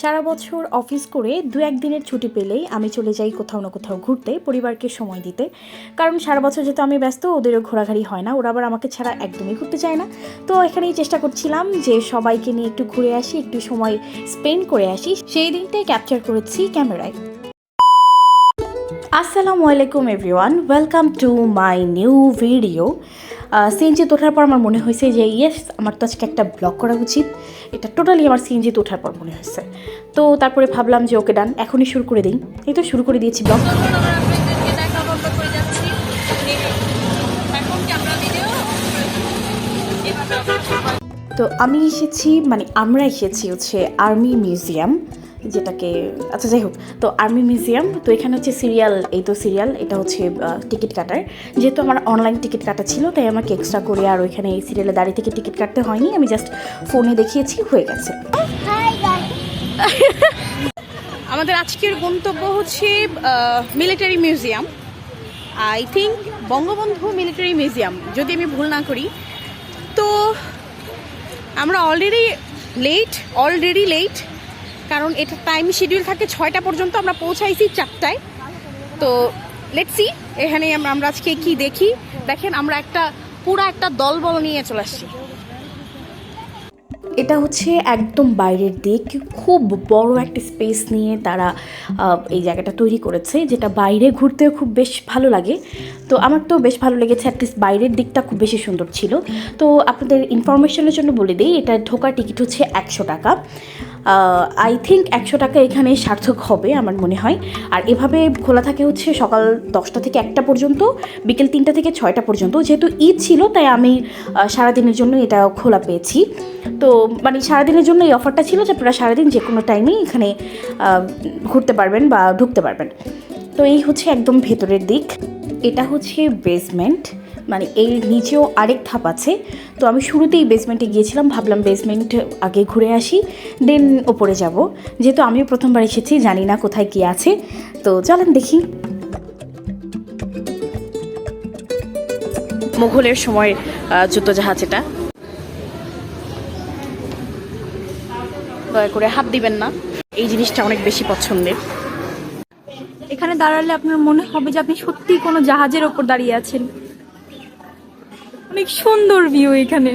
সারা বছর অফিস করে দু একদিনের ছুটি পেলেই আমি চলে যাই কোথাও না কোথাও ঘুরতে, পরিবারকে সময় দিতে। কারণ সারা বছর যেহেতু আমি ব্যস্ত, ওদেরও ঘোরাঘুরি হয় না, ওরা আবার আমাকে ছাড়া একদমই ঘুরতে চায় না। তো এখানেই চেষ্টা করছিলাম যে সবাইকে নিয়ে একটু ঘুরে আসি, একটু সময় স্পেন্ড করে আসি। সেই দিনটাই ক্যাপচার করেছি ক্যামেরায়। আসসালামু আলাইকুম everyone welcome to my new video সিএনজিতে ওঠার পর আমার মনে হয়েছে যে ইয়েস আমার তো আজকে একটা ব্লগ করা উচিত। এটা টোটালি আমার সিএনজিতে ওঠার পর মনে হয়েছে। তো তারপরে ভাবলাম যে ওকে ডান এখনই শুরু করে দিই। এই তো শুরু করে দিয়েছি ব্লগ তো আমি এসেছি মানে আমরা এসেছি হচ্ছে আর্মি মিউজিয়াম যেটাকে আচ্ছা যাই হোক, তো আর্মি মিউজিয়াম তো এখানে হচ্ছে সিরিয়াল এই তো সিরিয়াল এটা হচ্ছে টিকিট কাটার। যেহেতু আমার অনলাইন টিকিট কাটা ছিল, তাই আমাকে এক্সট্রা করে আর ওইখানে এই সিরিয়ালে দাঁড়িয়ে থেকে টিকিট কাটতে হয়নি। আমি জাস্ট ফোনে দেখিয়েছি, হয়ে গেছে। আমাদের আজকের গন্তব্য হচ্ছে military museum I think Bangabandhu military museum যদি আমি ভুল না করি। তো আমরা অলরেডি লেট অলরেডি লেট কারণ এটা টাইম শিডিউল থাকে ছয়টা পর্যন্ত আমরা পৌঁছাইছি চারটায়। তো লেটস এখানে আমরা আজকে কি দেখি। দেখেন, আমরা একটা, পুরো একটা দলবল নিয়ে চলে আসছি। এটা হচ্ছে একদম বাইরের দিক। খুব বড় একটা স্পেস নিয়ে তারা এই জায়গাটা তৈরি করেছে, যেটা বাইরে ঘুরতেও খুব বেশ ভালো লাগে। তো আমার তো বেশ ভালো লেগেছে অ্যাটলিস্ট বাইরের দিকটা খুব বেশি সুন্দর ছিল। তো আপনাদের ইনফরমেশনের জন্য বলে দিই, এটা ঢোকার টিকিট হচ্ছে একশো টাকা। আই থিঙ্ক একশো টাকা এখানে সার্থক হবে আমার মনে হয়। আর এভাবে খোলা থাকে হচ্ছে সকাল দশটা থেকে একটা পর্যন্ত, বিকেল তিনটা থেকে ছয়টা পর্যন্ত। যেহেতু ঈদ ছিল, তাই আমি সারাদিনের জন্য এটা খোলা পেয়েছি। তো মানে সারাদিনের জন্য এই অফারটা ছিল যে আপনারা সারাদিন যে কোনো টাইমেই এখানে ঘুরতে পারবেন বা ঢুকতে পারবেন। তো এই হচ্ছে একদম ভেতরের দিক। এটা হচ্ছে বেসমেন্ট মানে এর নিচেও আরেক ধাপ আছে। তো আমি শুরুতেই বেসমেন্টে গিয়েছিলাম, ভাবলাম বেসমেন্ট আগে ঘুরে আসি দেন ওপরে যাব। যেহেতু আমিও প্রথমবার এসেছি, জানি না কোথায় কী আছে। তো চলেন দেখি। মোঘলের সময় যুদ্ধ জাহাজ এটা। দয়া করে হাত দিবেন না। এই জিনিসটা অনেক বেশি পছন্দের। এখানে দাঁড়ালে আপনার মনে হবে যে আপনি সত্যিই কোনো জাহাজের ওপর দাঁড়িয়ে আছেন। অনেক সুন্দর ভিউ এখানে।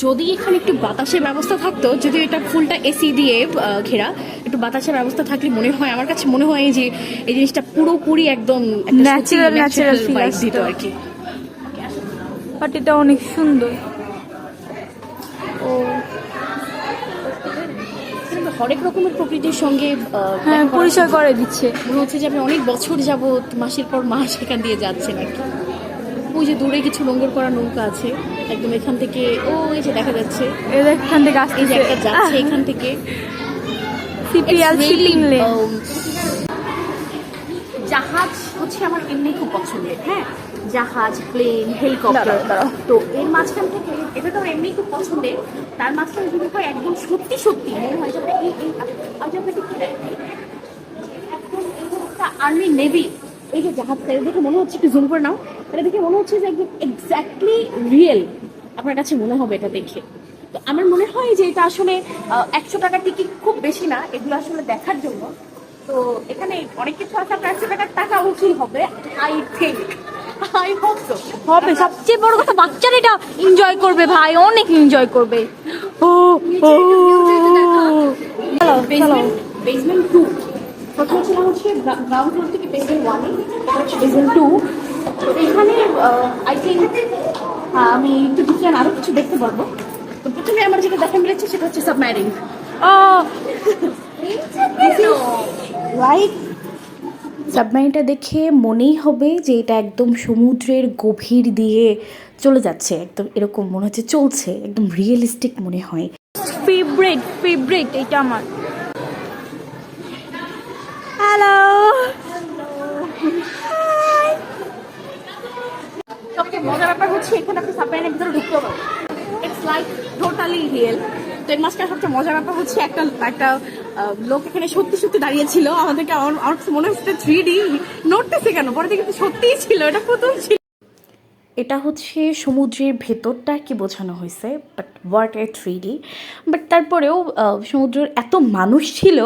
যদি এখানে একটু বাতাসের ব্যবস্থা থাকতো যদি এটা ফুলটা এসি দিয়ে ঘেরা একটু বাতাসের ব্যবস্থা থাকলে মনে হয় আমার কাছে মনে হয় যে এই জিনিসটা পুরোপুরি একদম ন্যাচারাল ন্যাচারাল vibe দিত। আর কি। বাট এটা অনেক সুন্দর। ও। হরেক রকমের প্রকৃতির সঙ্গে হ্যাঁ পরিচয় করে দিচ্ছে। মনে হচ্ছে যে আমি অনেক বছর যাবত মাসের পর মাস এখান দিয়ে যাচ্ছেন আর কি। ওই যে দূরে কিছু নোংর করা নৌকা আছে একদম এখান থেকে ও এই যে দেখা যাচ্ছে। এখান থেকে এই যে একটা যাচ্ছে এখান থেকে। সিপিএল শিপিং জাহাজ হচ্ছে আমার এমনি খুব পছন্দের হ্যাঁ? জাহাজ প্লেন হেলিকপ্টার। তো এর মাঝখান থেকে এটা তো আমার এমনি খুব পছন্দের তার মাঝখানে যদি হয় একদম সত্যি সত্যি মনে হয় যাবে এই আজ আপনাকে আর্মি নেভি এই যে জাহাজটা এটা দেখে মনে হচ্ছে একটু জুম করে নাও। এটা দেখে মনে হচ্ছে যে একদম এক্স্যাক্টলি রিয়েল আপনার কাছে মনে হবে এটা দেখে। তো আমার মনে হয় যে এটা আসলে একশো টাকার টিকিট খুব বেশি না এগুলো আসলে দেখার জন্য। তো এখানে অনেক কিছু আছে আপনার একশো টাকার টাকা উচিত হবে I think I hope so হবে সবচেয়ে বড় কথা বাচ্চারা এটা এনজয় করবে ভাই অনেক এনজয় করবে। ও ও। বেসমেন্ট বেসমেন্ট টু প্রথমে টু আমি সাবমারিনটা দেখে মনেই হবে যে এটা একদম সমুদ্রের গভীর দিয়ে চলে যাচ্ছে। একদম এরকম মনে হচ্ছে চলছে, একদম রিয়েলিস্টিক মনে হয়। ফেভারিট ফেভারিট এটা আমার হ্যালো সবচেয়ে মজার ব্যাপার হচ্ছে এখানে আপনি সাবমারিনের ভিতরে ঢুকতে পারবেন ইটস লাইক টোটালি রিয়েল তো সবচেয়ে মজার ব্যাপার হচ্ছে একটা একটা লোক এখানে সত্যি সত্যি দাঁড়িয়ে ছিল আমাদেরকে আমার আমার মনে হচ্ছে থ্রি ডি নড়তেছে কেন? পরে দেখে সত্যিই ছিল, এটা প্রথম ছিল। এটা হচ্ছে সমুদ্রের ভেতরটা কি বোঝানো হয়েছে but water three D but তারপরেও সমুদ্রের এত মানুষ ছিল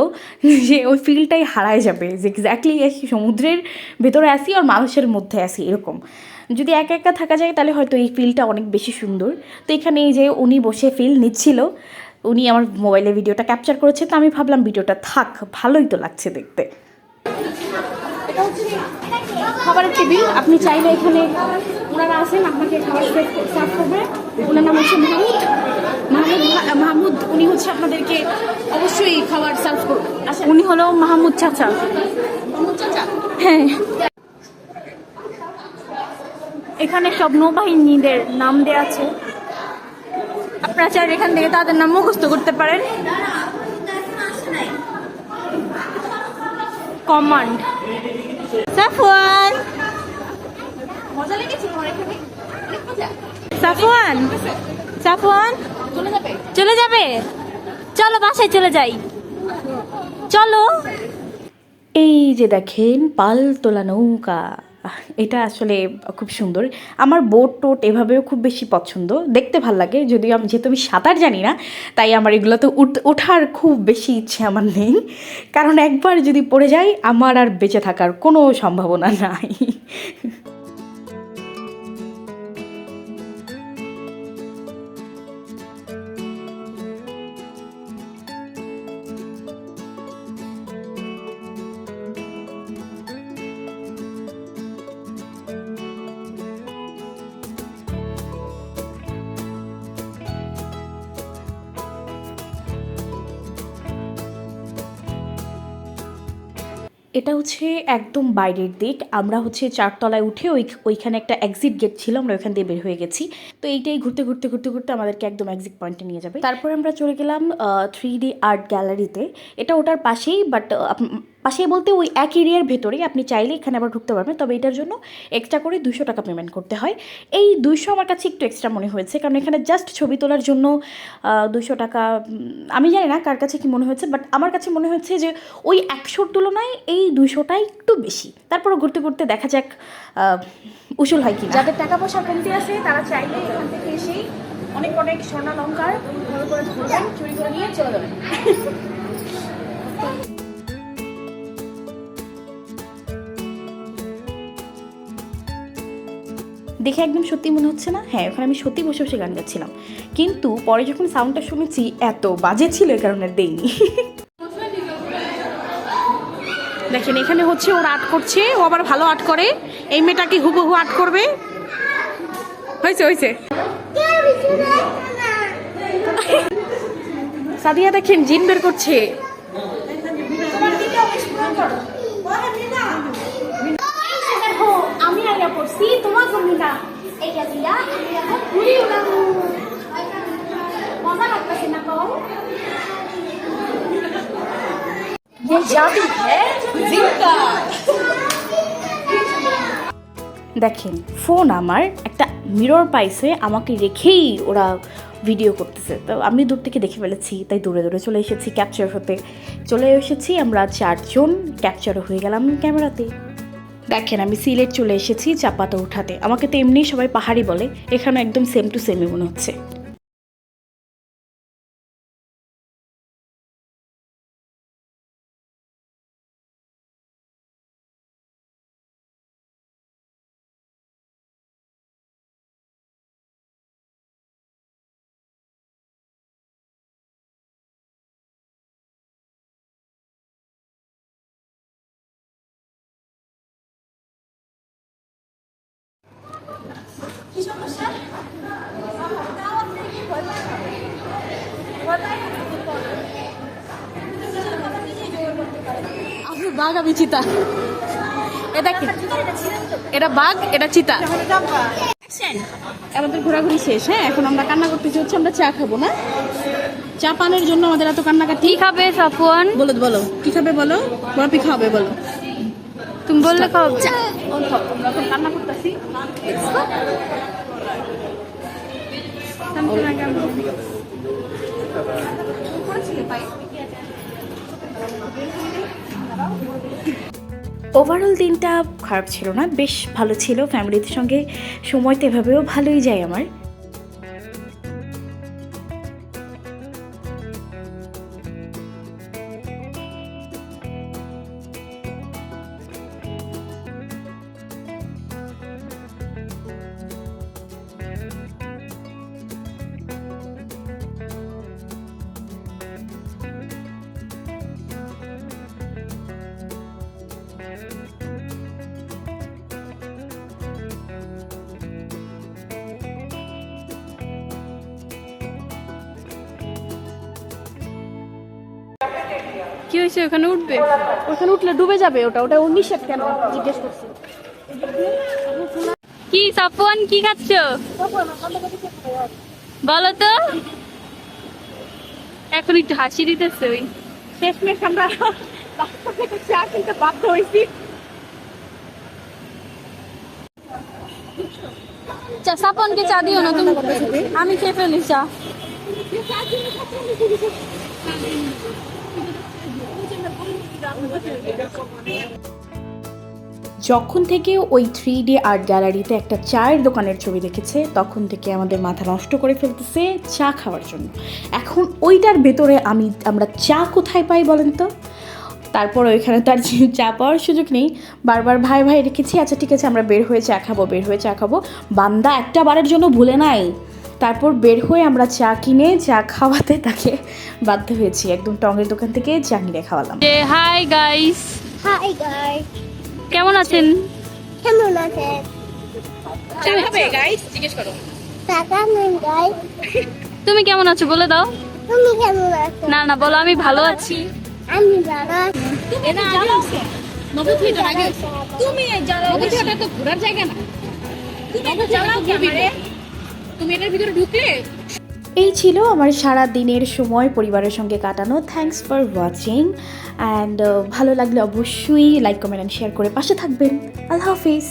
যে ওই ফিলটাই হারায় যাবে। যে এক্স্যাক্টলি সমুদ্রের ভেতরে আসি আর মানুষের মধ্যে আসি, এরকম। যদি একা একা থাকা যায়, তাহলে হয়তো এই ফিলটা অনেক বেশি সুন্দর। তো এখানে এই যে উনি বসে ফিল নিচ্ছিল উনি আমার মোবাইলে ভিডিওটা ক্যাপচার করেছে তো আমি ভাবলাম ভিডিওটা থাক ভালোই তো লাগছে দেখতে। খাবারের টেবিল আপনি চাইলে এখানে ওনারা আসেন আপনাকে খাবার সার্ভ করবে ওনার নাম হচ্ছে মাহমুদ। মাহমুদ মাহমুদ উনি হচ্ছে আপনাদেরকে অবশ্যই খাবার সার্ভ করবে। আচ্ছা উনি হলো মাহমুদ চাচা। মাহমুদ চাচা? হ্যাঁ। এখানে সব নৌবাহিনীদের নাম দেওয়া আছে। আপনারা চাইলে এখান থেকে তাদের নাম মুখস্থ করতে পারেন। কমান্ড। সাফওয়ান। মজা লেগেছে তোমার এখানে সাফওয়ান। সাফওয়ান। চলে যাবে। চলে যাবে চলো বাসায় চলে যাই। চলো। এই যে দেখেন পাল তোলা নৌকা। এটা আসলে খুব সুন্দর। আমার বোট টোট এভাবেও খুব বেশি পছন্দ। দেখতে ভালো লাগে, যদিও আমি যেহেতু আমি সাঁতার জানি না, তাই আমার এগুলোতে ওঠার খুব বেশি ইচ্ছে আমার নেই। কারণ একবার যদি পড়ে যাই, আমার আর বেঁচে থাকার কোনো সম্ভাবনা নাই। এটা হচ্ছে একদম বাইরের দিক। আমরা হচ্ছে চারতলায় উঠে ওই ওইখানে একটা এক্সিট গেট ছিল, আমরা ওইখান দিয়ে বের হয়ে গেছি। তো এইটাই ঘুরতে ঘুরতে ঘুরতে ঘুরতে আমাদেরকে একদম এক্সিট পয়েন্টে নিয়ে যাবে। তারপরে আমরা চলে গেলাম থ্রি ডি আর্ট গ্যালারিতে এটা ওটার পাশেই বাট পাশেই বলতে ওই এক এরিয়ার ভেতরেই আপনি চাইলে এখানে আবার ঢুকতে পারবেন তবে এটার জন্য এক্সট্রা করে দুশো টাকা পেমেন্ট করতে হয়। এই দুইশো আমার কাছে একটু এক্সট্রা মনে হয়েছে কারণ এখানে জাস্ট ছবি তোলার জন্য দুশো টাকা আমি জানি না কার কাছে কি মনে হয়েছে বাট আমার কাছে মনে হচ্ছে যে ওই একশোর তুলনায় এই দুইশোটা একটু বেশি। তারপরে ঘুরতে ঘুরতে দেখা যাক উসুল হয় কি যাদের টাকা পয়সা কমতি আছে তারা চাইলে এখান থেকে এসেই অনেক অনেক স্বর্ণালঙ্কার ভালো করে চুরি করে নিয়ে চলে যাবেন। দেখে একদম সত্যি মনে হচ্ছে না? হ্যাঁ ওখানে আমি সত্যি বসে বসে গান গাচ্ছিলাম। কিন্তু পরে যখন সাউন্ডটা শুনেছি, এত বাজে ছিল এ কারণে দেইনি। দেখেন, এখানে হচ্ছে ওরা আর্ট করছে, ও আবার ভালো আর্ট করে। এই মেয়েটাকে হুবহু আর্ট করবে? হয়েছে হয়েছে। সাদিয়া দেখেন, জিন বের করছে দেখো আমি আগে পড়ছি তোমার জমিটা এইটা দিয়া আমি এখন ঘুরি উড়াবো মজা লাগতেছে না কও ये जादू है जिनका দেখেন ফোন আমার একটা মিরর পাইছে আমাকে রেখেই ওরা ভিডিও করতেছে তো আমি দূর থেকে দেখে ফেলেছি তাই দূরে দূরে চলে এসেছি ক্যাপচার হতে চলে এসেছি আমরা চারজন ক্যাপচারও হয়ে গেলাম ক্যামেরাতে দেখেন, আমি সিলেট চলে এসেছি চাপাতা উঠাতে। আমাকে তো এমনি সবাই পাহাড়ি বলে এখানে একদম সেম টু সেমই মনে হচ্ছে। আমি বাঘ আমি চিতা। এটা কি? এটা বাঘ এটা চিতা। আমাদের ঘোরাঘুরি শেষ হ্যাঁ? এখন আমরা কান্না করতেছি হচ্ছে আমরা চা খাব না? চা পানের জন্য আমাদের এত কান্নাকাটি। কি খাবে সাফওয়ান? বলো বলো। কি খাবে বলো? বরফি খাবে বলো। তুমি বললে খাও ওভারঅল দিনটা খারাপ ছিল না বেশ ভালো ছিল। ফ্যামিলির সঙ্গে সময় তো এভাবেও ভালোই যায় আমার। কি হয়েছে? ওখানে উঠবে? ওখানে উঠলে ডুবে যাবে ওটা ওটা উনিশের কেন? জিজ্ঞেস করছি। কি সাপন কি খাচ্ছ? বলো তো। এখন একটু হাসি দিতেছে ওই। শেষমেশ আমরা চা কিনতে বাধ্য হয়েছি। চা সাপনকে চা দিও না তুমি। আমি খেয়ে ফেলি চা। যখন থেকে ওই থ্রি ডি আর্ট গ্যালারিতে একটা চায়ের দোকানের ছবি দেখেছে, তখন থেকে আমাদের মাথা নষ্ট করে ফেলতেছে চা খাওয়ার জন্য। এখন ওইটার ভেতরে আমি, আমরা চা কোথায় পাই বলেন তো? তারপর ওইখানে তার চা পাওয়ার সুযোগ নেই। বারবার ভাই ভাই রেখেছি আচ্ছা ঠিক আছে, আমরা বের হয়ে চা খাব, বের হয়ে চা খাব। বান্দা একটা বারের জন্য ভুলে নাই। তারপর বের হয়ে আমরা চা কিনে চা খাওয়াতে তাকে বাধ্য হয়েছি। একদম টঙের দোকান থেকে চা কিনে খাওয়ালাম। Hi guys. Hi guy. কেমন আছেন? কেমন আছেন? চা খাবে গাইস? জিজ্ঞেস করো। গাই? তুমি কেমন আছো? বলে দাও। তুমি কেমন আছো? না না বলো আমি ভালো আছি। আমি এটা আগে আছে। আগে তুমি তো ঘোরার জায়গা না। তুমি তো চালাও ক্যামেরা তুমি এটার ভিতরে ঢুকলে? এই ছিল আমার সারা দিনের সময় পরিবারের সঙ্গে কাটানো। থ্যাংকস ফর ওয়াচিং অ্যান্ড ভালো লাগলে অবশ্যই লাইক কমেন্ট অ্যান্ড শেয়ার করে পাশে থাকবেন। আল্লাহ হাফিজ।